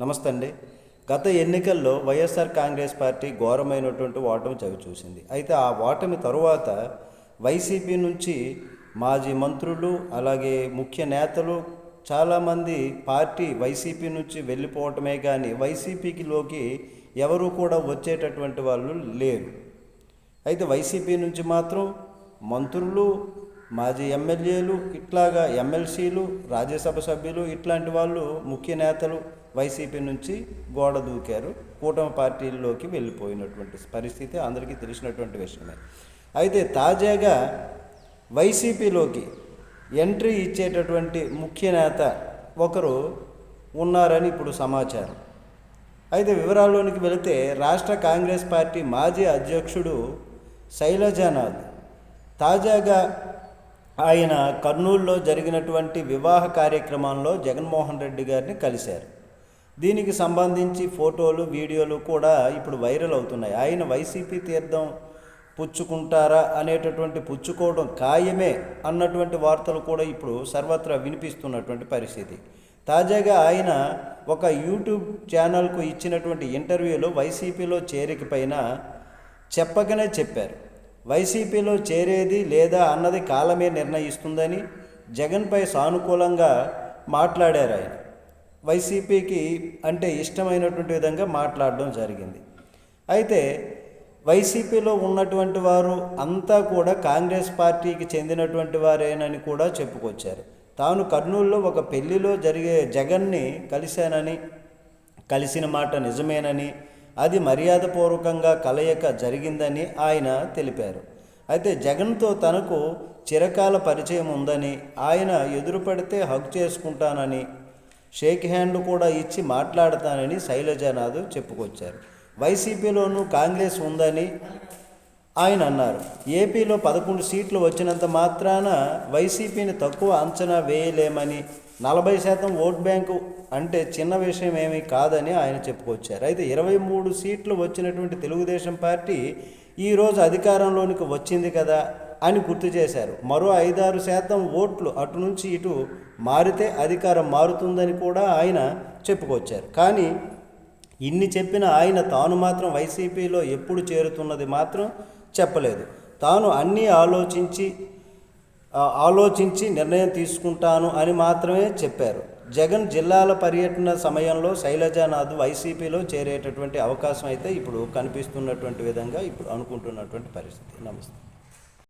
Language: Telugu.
నమస్తే అండి. గత ఎన్నికల్లో వైఎస్ఆర్ కాంగ్రెస్ పార్టీ ఘోరమైనటువంటి ఓటమి చవి చూసింది అయితే ఆ ఓటమి తరువాత వైసీపీ నుంచి మాజీ మంత్రులు అలాగే ముఖ్య నేతలు చాలామంది పార్టీ వైసీపీ నుంచి వెళ్ళిపోవటమే కానీ వైసీపీకిలోకి ఎవరు కూడా వచ్చేటటువంటి వాళ్ళు లేరు. అయితే వైసీపీ నుంచి మాత్రం మంత్రులు మాజీ ఎమ్మెల్యేలు ఇట్లాగా ఎమ్మెల్సీలు రాజ్యసభ సభ్యులు ఇట్లాంటి వాళ్ళు ముఖ్య నేతలు వైసీపీ నుంచి గోడ దూకారు. కూటమి పార్టీల్లోకి వెళ్ళిపోయినటువంటి పరిస్థితి అందరికీ తెలిసినటువంటి విషయమే. అయితే తాజాగా వైసీపీలోకి ఎంట్రీ ఇచ్చేటటువంటి ముఖ్య నేత ఒకరు ఉన్నారని ఇప్పుడు సమాచారం. అయితే వివరాల్లోనికి వెళితే రాష్ట్ర కాంగ్రెస్ పార్టీ మాజీ అధ్యక్షుడు శైలజానాథ్ తాజాగా ఆయన కర్నూలులో జరిగినటువంటి వివాహ కార్యక్రమంలో జగన్మోహన్ రెడ్డి గారిని కలిశారు. దీనికి సంబంధించి ఫోటోలు వీడియోలు కూడా ఇప్పుడు వైరల్ అవుతున్నాయి. ఆయన వైసీపీ తీర్థం పుచ్చుకుంటారా అనేటటువంటి పుచ్చుకోవడం ఖాయమే అన్నటువంటి వార్తలు కూడా ఇప్పుడు సర్వత్రా వినిపిస్తున్నటువంటి పరిస్థితి. తాజాగా ఆయన ఒక యూట్యూబ్ ఛానల్కు ఇచ్చినటువంటి ఇంటర్వ్యూలో వైసీపీలో చేరిక పైన చెప్పకనే చెప్పారు. వైసీపీలో చేరేది లేదా అన్నది కాలమే నిర్ణయిస్తుందని జగన్పై సానుకూలంగా మాట్లాడారు ఆయన. వైసీపీకి అంటే ఇష్టమైనటువంటి విధంగా మాట్లాడడం జరిగింది. అయితే వైసీపీలో ఉన్నటువంటి వారు అంతా కూడా కాంగ్రెస్ పార్టీకి చెందినటువంటి వారేనని కూడా చెప్పుకొచ్చారు. తాను కర్నూలులో ఒక పెళ్ళిలో జరిగే జగన్ని కలిశానని కలిసిన మాట నిజమేనని అది మర్యాదపూర్వకంగా కలయిక జరిగిందని ఆయన తెలిపారు. అయితే జగన్తో తనకు చిరకాల పరిచయం ఉందని ఆయన ఎదురుపడితే హగ్ చేసుకుంటానని షేక్ హ్యాండ్ కూడా ఇచ్చి మాట్లాడతానని శైలజానాథ్ చెప్పుకొచ్చారు. వైసీపీలోనూ కాంగ్రెస్ ఉందని ఆయన అన్నారు. ఏపీలో పదకొండు సీట్లు వచ్చినంత మాత్రాన వైసీపీని తక్కువ అంచనా వేయలేమని నలభై శాతం ఓట్ బ్యాంకు అంటే చిన్న విషయం ఏమీ కాదని ఆయన చెప్పుకొచ్చారు. అయితే ఇరవై మూడు సీట్లు వచ్చినటువంటి తెలుగుదేశం పార్టీ ఈరోజు అధికారంలోనికి వచ్చింది కదా? అని గుర్తు చేశారు. మరో ఐదారు శాతం ఓట్లు అటు నుంచి ఇటు మారితే అధికారం మారుతుందని కూడా ఆయన చెప్పుకొచ్చారు. కానీ ఇన్ని చెప్పిన ఆయన తాను మాత్రం వైసీపీలో ఎప్పుడు చేరుతున్నది మాత్రం చెప్పలేదు. తాను అన్నీ ఆలోచించి ఆలోచించి నిర్ణయం తీసుకుంటాను అని మాత్రమే చెప్పారు. జగన్ జిల్లాల పర్యటన సమయంలో శైలజానాథ్ వైసీపీలో చేరేటటువంటి అవకాశం అయితే ఇప్పుడు కనిపిస్తున్నటువంటి విధంగా ఇప్పుడు అనుకుంటున్నటువంటి పరిస్థితి. నమస్తే.